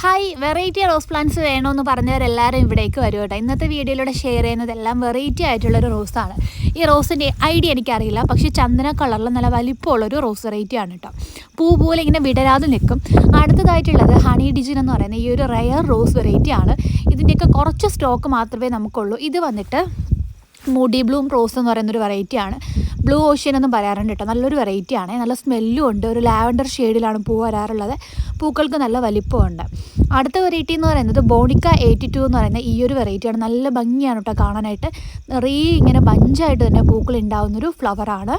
Hi variety rose plants വേണമെന്ന് പറഞ്ഞവരെല്ലാവരും ഇവിടേക്ക് വരും കേട്ടോ. ഇന്നത്തെ വീഡിയോയിലൂടെ ഷെയർ ചെയ്യുന്നതെല്ലാം വെറൈറ്റി ആയിട്ടുള്ളൊരു റോസാണ് ഈ റോസിന്റെ ഐഡിയ എനിക്കറിയില്ല. പക്ഷേ ചന്ദന കളറിൽ നല്ല വലിപ്പമുള്ളൊരു റോസ് വെറൈറ്റി ആണ് കേട്ടോ. പൂ പോലെ ഇങ്ങനെ വിടരാതെ നിൽക്കും. അടുത്തതായിട്ടുള്ളത് ഹണി ഡിജിൻ എന്ന് പറയുന്ന ഈ ഒരു റയർ റോസ് വെറൈറ്റി ആണ്. ഇതിന്റെയൊക്കെ കുറച്ച് സ്റ്റോക്ക് മാത്രമേ നമുക്കുള്ളൂ. ഇത് വന്നിട്ട് മൂഡി ബ്ലൂം റോസ് എന്ന് പറയുന്നൊരു വെറൈറ്റിയാണ് ബ്ലൂ ഓഷ്യൻ എന്നും പറയാറുണ്ട് കേട്ടോ. നല്ലൊരു വെറൈറ്റിയാണ് നല്ല സ്മെല്ലും ഉണ്ട്. ഒരു ലാവൻഡർ ഷെയ്ഡിലാണ് പൂ വരാറുള്ളത്. പൂക്കൾക്ക് നല്ല വലിപ്പമുണ്ട്. അടുത്ത വെറൈറ്റി എന്ന് പറയുന്നത് ബോണിക്ക എയ്റ്റി ടു എന്ന് പറയുന്ന ഈ ഒരു വെറൈറ്റിയാണ് നല്ല ഭംഗിയാണ് കേട്ടോ കാണാനായിട്ട്. നിറയെ ഇങ്ങനെ ബഞ്ചായിട്ട് തന്നെ പൂക്കൾ ഉണ്ടാകുന്നൊരു ഫ്ലവറാണ്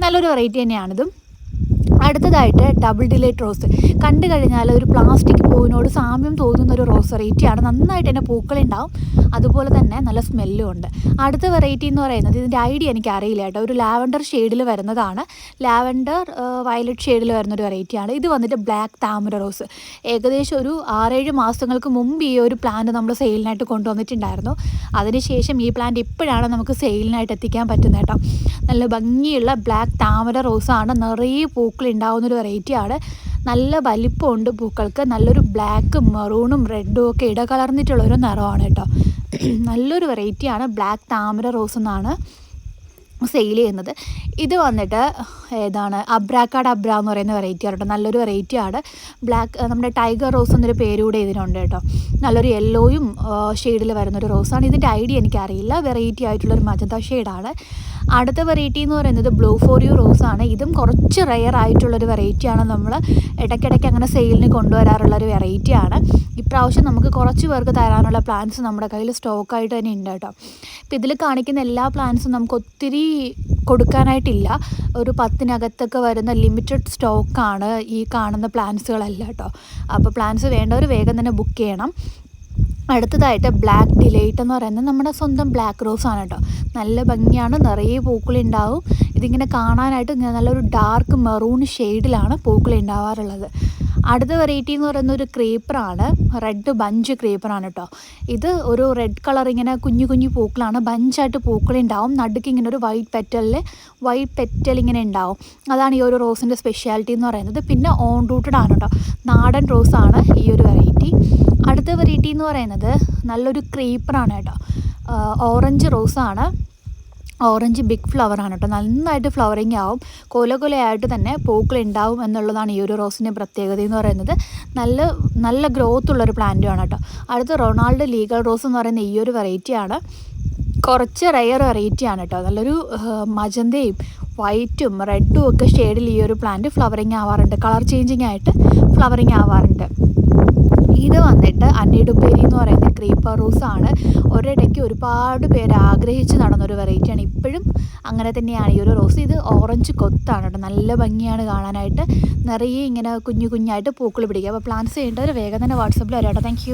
നല്ലൊരു വെറൈറ്റി തന്നെയാണിതും. അടുത്തതായിട്ട് ഡബിൾ ഡിലേറ്റ് റോസ് കണ്ടു കഴിഞ്ഞാൽ ഒരു പ്ലാസ്റ്റിക് പൂവിനോട് സാമ്യം തോന്നുന്ന ഒരു റോസ് വെറൈറ്റിയാണ് നന്നായിട്ട് തന്നെ പൂക്കളുണ്ടാവും അതുപോലെ തന്നെ നല്ല സ്മെല്ലും ഉണ്ട്. അടുത്ത വെറൈറ്റി എന്ന് പറയുന്നത് ഇതിന്റെ ഐഡിയ എനിക്ക് അറിയില്ല കേട്ടോ. ഒരു ലാവൻഡർ ഷെയ്ഡിൽ വരുന്നതാണ്. ലാവൻഡർ വയലറ്റ് ഷെയ്ഡിൽ വരുന്നൊരു വെറൈറ്റിയാണ് ഇത് വന്നിട്ട് ബ്ലാക്ക് താമര റോസ് ഏകദേശം ഒരു ആറേഴ് മാസങ്ങൾക്ക് മുമ്പ് ഈ ഒരു പ്ലാന്റ് നമ്മൾ സെയിലിനായിട്ട് കൊണ്ടുവന്നിട്ടുണ്ടായിരുന്നു. അതിനുശേഷം ഈ പ്ലാന്റ് ഇപ്പോഴാണ് നമുക്ക് സെയിലിനായിട്ട് എത്തിക്കാൻ പറ്റുന്നത് കേട്ടോ. നല്ല ഭംഗിയുള്ള ബ്ലാക്ക് താമര റോസാണ് നിറയെ പൂക്കൾ ഉണ്ടാകുന്നൊരു വെറൈറ്റിയാണ് നല്ല വലിപ്പമുണ്ട് പൂക്കൾക്ക്. നല്ലൊരു ബ്ലാക്കും മെറൂണും റെഡും ഒക്കെ ഇടകലർന്നിട്ടുള്ളൊരു നിറമാണ് കേട്ടോ. നല്ലൊരു വെറൈറ്റിയാണ് ബ്ലാക്ക് താമര റോസ് എന്നാണ്. സെയിൽ ചെയ്യുന്നത്. ഇത് വന്നിട്ട് ഏതാണ് അബ്രാക്കാട് അബ്ര എന്ന് പറയുന്ന വെറൈറ്റി ആണ് കേട്ടോ. നല്ലൊരു വെറൈറ്റി ആണ്. ബ്ലാക്ക് നമ്മുടെ ടൈഗർ റോസ് എന്നൊരു പേരൂടെ ഇതിനുണ്ട് കേട്ടോ. നല്ലൊരു യെല്ലോയും ഷെയ്ഡിൽ വരുന്നൊരു റോസാണ് ഇതിന്റെ ഐഡിയ എനിക്കറിയില്ല. വെറൈറ്റി ആയിട്ടുള്ളൊരു മജന്ത ഷെയ്ഡാണ് അടുത്ത വെറൈറ്റി എന്ന് പറയുന്നത് ബ്ലൂ ഫോർ യു റോസാണ് ഇതും കുറച്ച് റെയർ ആയിട്ടുള്ളൊരു വെറൈറ്റിയാണ് നമ്മൾ ഇടയ്ക്കിടയ്ക്ക് അങ്ങനെ സെയിലിന് കൊണ്ടുവരാറുള്ളൊരു വെറൈറ്റിയാണ് ഇപ്രാവശ്യം നമുക്ക് കുറച്ച് പേർക്ക് തരാനുള്ള പ്ലാന്റ്സ് നമ്മുടെ കയ്യിൽ സ്റ്റോക്കായിട്ട് തന്നെ ഉണ്ട് കേട്ടോ. അപ്പോൾ ഇതിൽ കാണിക്കുന്ന എല്ലാ പ്ലാന്റ്സും നമുക്ക് ഒത്തിരി കൊടുക്കാനായിട്ടില്ല. ഒരു പത്തിനകത്തൊക്കെ വരുന്ന ലിമിറ്റഡ് സ്റ്റോക്കാണ് ഈ കാണുന്ന പ്ലാൻസുകളല്ല കേട്ടോ. അപ്പോൾ പ്ലാന്റ്സ് വേണ്ടവർ വേഗം തന്നെ ബുക്ക് ചെയ്യണം. അടുത്തതായിട്ട് ബ്ലാക്ക് ഡിലൈറ്റ് എന്ന് പറയുന്നത് നമ്മുടെ സ്വന്തം ബ്ലാക്ക് റോസ് ആണ് കേട്ടോ. നല്ല ഭംഗിയാണ് നിറയെ പൂക്കളുണ്ടാവും ഇതിങ്ങനെ കാണാനായിട്ട് ഇങ്ങനെ നല്ലൊരു ഡാർക്ക് മെറൂൺ ഷെയ്ഡിലാണ് പൂക്കൾ ഉണ്ടാവാറുള്ളത്. അടുത്ത വെറൈറ്റി എന്ന് പറയുന്ന ഒരു ക്രീപ്പറാണ് റെഡ് ബഞ്ച് ക്രീപ്പറാണ് കേട്ടോ ഇത് ഒരു റെഡ് കളർ ഇങ്ങനെ കുഞ്ഞു കുഞ്ഞു പൂക്കളാണ്. ബഞ്ചായിട്ട് പൂക്കളുണ്ടാവും നടുക്ക് ഇങ്ങനെ ഒരു വൈറ്റ് പെറ്റലിൽ വൈറ്റ് പെറ്റൽ ഇങ്ങനെ ഉണ്ടാവും അതാണ് ഈ ഒരു റോസിന്റെ സ്പെഷ്യാലിറ്റി എന്ന് പറയുന്നത്. പിന്നെ ഓൺ റൂട്ടഡ് ആണ് കേട്ടോ നാടൻ റോസാണ് ഈ ഒരു വെറൈറ്റി അടുത്ത വെറൈറ്റി എന്ന് പറയുന്നത് നല്ലൊരു ക്രീപ്പറാണ് കേട്ടോ ഓറഞ്ച് റോസാണ് ഓറഞ്ച് ബിഗ് ഫ്ലവർ ആണ് കേട്ടോ. നന്നായിട്ട് ഫ്ലവറിങ് ആവും. കൊല കൊലയായിട്ട് തന്നെ പൂക്കൾ ഉണ്ടാവും എന്നുള്ളതാണ് ഈ ഒരു റോസിന്റെ പ്രത്യേകത എന്ന് പറയുന്നത്. നല്ല നല്ല ഗ്രോത്ത് ഉള്ളൊരു പ്ലാന്റുമാണ് കേട്ടോ. അടുത്ത റൊണാൾഡ് ലീഗൽ റോസ് എന്ന് പറയുന്ന ഈ ഒരു വെറൈറ്റിയാണ് കുറച്ച് റയർ വെറൈറ്റിയാണ് കേട്ടോ. നല്ലൊരു മജന്തയും വൈറ്റും റെഡും ഒക്കെ ഷെയ്ഡിൽ ഈ ഒരു പ്ലാന്റ് ഫ്ലവറിങ് ആവാറുണ്ട്. കളർ ചേഞ്ചിങ് ആയിട്ട് ഫ്ലവറിങ് ആവാറുണ്ട്. ഇത് വന്നിട്ട് അന്നിടുപ്പേരി എന്ന് പറയുന്ന ക്രീപ്പർ റോസ് ആണ്. ഒരിടയ്ക്ക് ഒരുപാട് പേര് ആഗ്രഹിച്ച് നടന്നൊരു വെറൈറ്റിയാണ് ഇപ്പോഴും അങ്ങനെ തന്നെയാണ്. ഈ ഒരു റോസ് ഇത് ഓറഞ്ച് കൊത്താണ് കേട്ടോ. നല്ല ഭംഗിയാണ് കാണാനായിട്ട്. നിറയെ ഇങ്ങനെ കുഞ്ഞു കുഞ്ഞായിട്ട് പൂക്കൾ പിടിക്കുക. അപ്പോൾ പ്ലാൻസ് ചെയ്യേണ്ടവർ വേഗം തന്നെ വാട്സപ്പിൽ വരാം കേട്ടോ. താങ്ക്